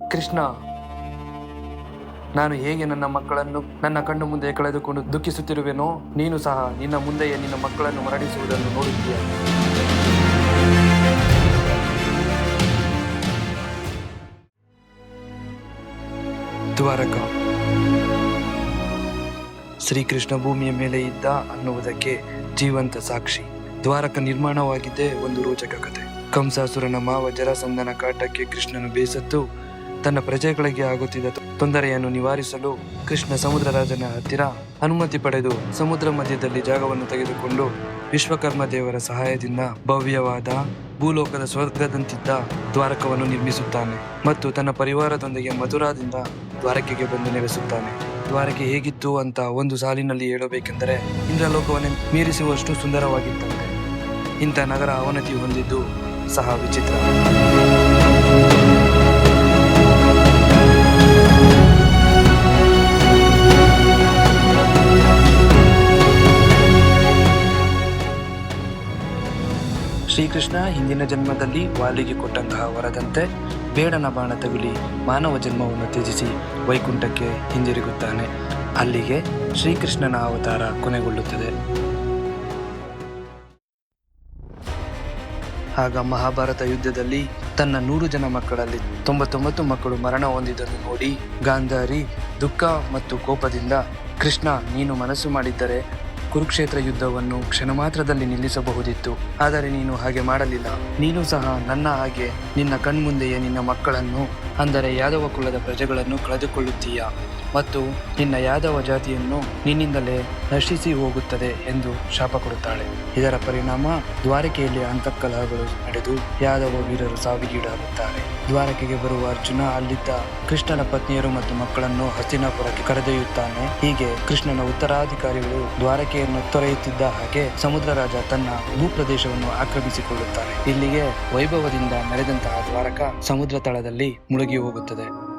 ಕೃಷ್ಣ, ನಾನು ಹೇಗೆ ನನ್ನ ಮಕ್ಕಳನ್ನು ನನ್ನ ಕಣ್ಣು ಮುಂದೆ ಕಳೆದುಕೊಂಡು ದುಃಖಿಸುತ್ತಿರುವೆನೋ, ನೀನು ಸಹ ನಿನ್ನ ಮುಂದೆಯೇ ನಿನ್ನ ಮಕ್ಕಳನ್ನು ಮರಣಿಸುವುದನ್ನು ನೋಡುತ್ತೀಯ. ದ್ವಾರಕ. ಶ್ರೀಕೃಷ್ಣ ಭೂಮಿಯ ಮೇಲೆ ಇದ್ದ ಅನ್ನುವುದಕ್ಕೆ ಜೀವಂತ ಸಾಕ್ಷಿ. ದ್ವಾರಕ ನಿರ್ಮಾಣವಾಗಿದ್ದೇ ಒಂದು ರೋಚಕ ಕಥೆ. ಕಂಸಾಸುರನ ಮಾವ ಜರಾಸಂಧನ ಕಾಟಕ್ಕೆ ಕೃಷ್ಣನು ಬೇಸತ್ತು ತನ್ನ ಪ್ರಜೆಗಳಿಗೆ ಆಗುತ್ತಿದ್ದ ತೊಂದರೆಯನ್ನು ನಿವಾರಿಸಲು ಕೃಷ್ಣ ಸಮುದ್ರ ರಾಜನ ಹತ್ತಿರ ಅನುಮತಿ ಪಡೆದು ಸಮುದ್ರ ಮಧ್ಯದಲ್ಲಿ ಜಾಗವನ್ನು ತೆಗೆದುಕೊಂಡು ವಿಶ್ವಕರ್ಮ ದೇವರ ಸಹಾಯದಿಂದ ಭವ್ಯವಾದ ಭೂಲೋಕದ ಸ್ವರ್ಗದಂತಿದ್ದ ದ್ವಾರಕವನ್ನು ನಿರ್ಮಿಸುತ್ತಾನೆ ಮತ್ತು ತನ್ನ ಪರಿವಾರದೊಂದಿಗೆ ಮಧುರಾದಿಂದ ದ್ವಾರಕೆಗೆ ಬಂದು ನೆಲೆಸುತ್ತಾನೆ. ದ್ವಾರಕೆ ಹೇಗಿತ್ತು ಅಂತ ಒಂದು ಸಾಲಿನಲ್ಲಿ ಹೇಳಬೇಕೆಂದರೆ ಇಂದ್ರಲೋಕವನ್ನು ಮೀರಿಸುವಷ್ಟು ಸುಂದರವಾಗಿತ್ತಂತೆ. ಇಂಥ ನಗರ ಅವನತಿ ಹೊಂದಿದ್ದು ಸಹ ವಿಚಿತ್ರ. ಶ್ರೀಕೃಷ್ಣ ಹಿಂದಿನ ಜನ್ಮದಲ್ಲಿ ವಾಲಿಗೆ ಕೊಟ್ಟಂತಹ ವರದಂತೆ ಬೇಡನ ಬಾಣ ತಗುಲಿ ಮಾನವ ಜನ್ಮವನ್ನು ತ್ಯಜಿಸಿ ವೈಕುಂಠಕ್ಕೆ ಹಿಂದಿರುಗುತ್ತಾನೆ ಅಲ್ಲಿಗೆ ಶ್ರೀಕೃಷ್ಣನ ಅವತಾರ ಕೊನೆಗೊಳ್ಳುತ್ತದೆ. ಆಗ ಮಹಾಭಾರತ ಯುದ್ಧದಲ್ಲಿ ತನ್ನ ನೂರು ಜನ ಮಕ್ಕಳಲ್ಲಿ ತೊಂಬತ್ತೊಂಬತ್ತು ಮಕ್ಕಳು ಮರಣ ಹೊಂದಿದ್ದನ್ನು ನೋಡಿ ಗಾಂಧಾರಿ ದುಃಖ ಮತ್ತು ಕೋಪದಿಂದ, ಕೃಷ್ಣ, ನೀನು ಮನಸ್ಸು ಮಾಡಿದ್ದರೆ ಕುರುಕ್ಷೇತ್ರ ಯುದ್ಧವನ್ನು ಕ್ಷಣ ಮಾತ್ರದಲ್ಲಿ ನಿಲ್ಲಿಸಬಹುದಿತ್ತು. ಆದರೆ ನೀನು ಹಾಗೆ ಮಾಡಲಿಲ್ಲ. ನೀನು ಸಹ ನನ್ನ ಹಾಗೆ ನಿನ್ನ ಕಣ್ಮುಂದೆಯೇ ನಿನ್ನ ಮಕ್ಕಳನ್ನು ಅಂದರೆ ಯಾದವ ಕುಲದ ಪ್ರಜೆಗಳನ್ನು ಕಳೆದುಕೊಳ್ಳುತ್ತೀಯ ಮತ್ತು ನಿನ್ನ ಯಾದವ ಜಾತಿಯನ್ನು ನಿನ್ನಿಂದಲೇ ನಶಿಸಿ ಹೋಗುತ್ತದೆ ಎಂದು ಶಾಪ ಕೊಡುತ್ತಾಳೆ. ಇದರ ಪರಿಣಾಮ ದ್ವಾರಕೆಯಲ್ಲಿ ಅಂತಃಕಲಹಗಳು ನಡೆದು ಯಾದವ ವೀರರು ಸಾವಿಗೀಡಾಗುತ್ತಾರೆ. ದ್ವಾರಕೆಗೆ ಬರುವ ಅರ್ಜುನ ಅಲ್ಲಿದ್ದ ಕೃಷ್ಣನ ಪತ್ನಿಯರು ಮತ್ತು ಮಕ್ಕಳನ್ನು ಹಸ್ತಿನಾಪುರಕ್ಕೆ ಕರೆದೊಯ್ಯುತ್ತಾನೆ. ಹೀಗೆ ಕೃಷ್ಣನ ಉತ್ತರಾಧಿಕಾರಿಗಳು ದ್ವಾರಕೆಯನ್ನು ತೊರೆಯುತ್ತಿದ್ದ ಹಾಗೆ ಸಮುದ್ರ ರಾಜ ತನ್ನ ಭೂಪ್ರದೇಶವನ್ನು ಆಕ್ರಮಿಸಿಕೊಳ್ಳುತ್ತಾನೆ. ಇಲ್ಲಿಗೆ ವೈಭವದಿಂದ ನಡೆದಂತಹ ದ್ವಾರಕ ಸಮುದ್ರ ತಳದಲ್ಲಿ ಮುಳುಗಿ ಹೋಗುತ್ತದೆ.